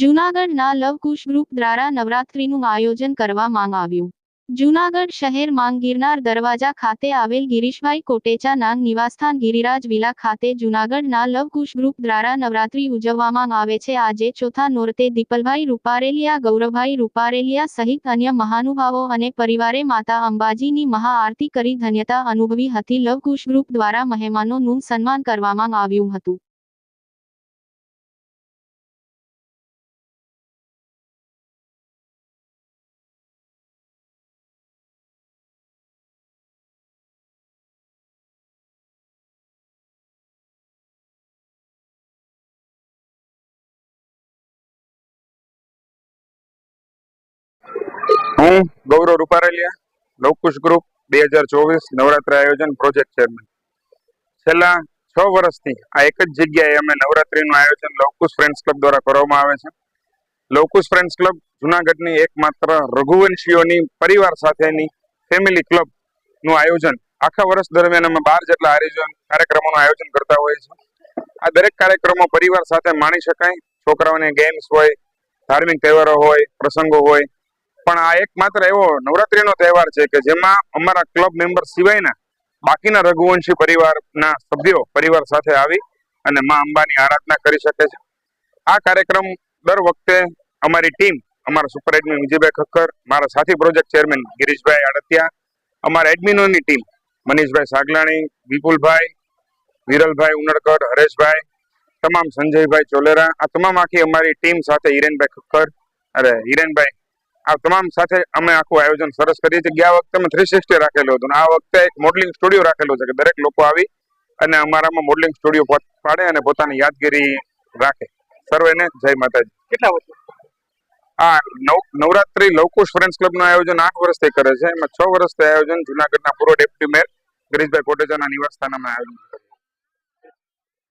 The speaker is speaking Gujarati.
જૂનાગઢના લવકુશ ગ્રુપ દ્વારા નવરાત્રીનું આયોજન કરવામાં આવ્યું. જૂનાગઢ શહેર માંગ ગિરનાર દરવાજા ખાતે આવેલ ગિરીશભાઈ કોટેચા નાગ નિવાસસ્થાન ગિરિરાજ વિલા ખાતે જૂનાગઢના લવકુશ ગ્રુપ દ્વારા નવરાત્રી ઉજવવામાં આવે છે. આજે ચોથા નોરતે દીપલભાઈ રૂપારેલિયા, ગૌરવભાઈ રૂપારેલિયા સહિત અન્ય મહાનુભાવો અને પરિવારે માતા અંબાજીની મહાઆરતી કરી ધન્યતા અનુભવી હતી. લવકુશ ગ્રુપ દ્વારા મહેમાનોનું સન્માન કરવામાં આવ્યું હતું. હું ગૌરવ રૂપારેલિયા લવકુશ ગ્રુપ, બે હજાર ચોવીસ નવરાત્રી આયોજન પ્રોજેક્ટ ચેરમેન. છેલ્લા છ વર્ષથી આ એક જ જગ્યાએ અમે નવરાત્રીનું આયોજન લવકુશ ફ્રેન્ડ્સ ક્લબ દ્વારા કરવામાં આવે છે. લવકુશ ફ્રેન્ડ્સ ક્લબ જુનાગઢની એકમાત્ર રઘુવંશીઓની પરિવાર સાથેની ફેમિલી ક્લબનું આયોજન આખા વર્ષ દરમિયાન અમે બાર જેટલા આયોજન કાર્યક્રમોનું આયોજન કરતા હોઈએ છીએ. આ દરેક કાર્યક્રમો પરિવાર સાથે માણી શકાય. છોકરાઓને ગેમ્સ હોય, ધાર્મિક તહેવારો હોય, પ્રસંગો હોય પણ આ એક માત્ર એવો નવરાત્રીનો તહેવાર છે કે જેમાં અમારા ક્લબ મેમ્બર સિવાયના બાકીના રઘુવંશી પરિવારના સભ્યો પરિવાર સાથે આવી અને મા અંબાની આરાધના કરી શકે છે. આ કાર્યક્રમ દર વખતે અમારી ટીમ અમારા સુપર એડમિન વિજયભાઈ ખક્કર, મારા સાથી પ્રોજેક્ટ ચેરમેન ગિરીશભાઈ આડતિયા, અમારા એડમિનોની ટીમ મનીષભાઈ સાગલાણી, વિપુલભાઈ, વિરલભાઈ ઉનડકર હરેશભાઈ, તમામ સંજયભાઈ ચોલેરા, આ તમામ આખી અમારી ટીમ સાથે હિરેનભાઈ ખક્કર, અરે હિરેનભાઈ આ તમામ સાથે અમે આખું આયોજન સરસ કરીએ છીએ. ગયા વખતે અમે થ્રી સિક્સટી રાખેલું હતું આ વખતે એક મોડલિંગ સ્ટુડિયો રાખેલું છે કે દરેક લોકો આવી અને અમારામાં મોડલિંગ સ્ટુડિયો પાડે અને પોતાની યાદગીરી રાખે. સર્વેને જય માતાજી. કેટલા વર્ષ? આ નવ નવરાત્રી લવકુશ ફ્રેન્ડ્સ ક્લબનું આયોજન આઠ વર્ષથી કરે છે. એમાં છ વર્ષથી આયોજન જુનાગઢના પૂર્વ ડેપ્યુટી મેયર ગિરીશભાઈ કોટેજાના નિવાસસ્થાનમાં આયોજન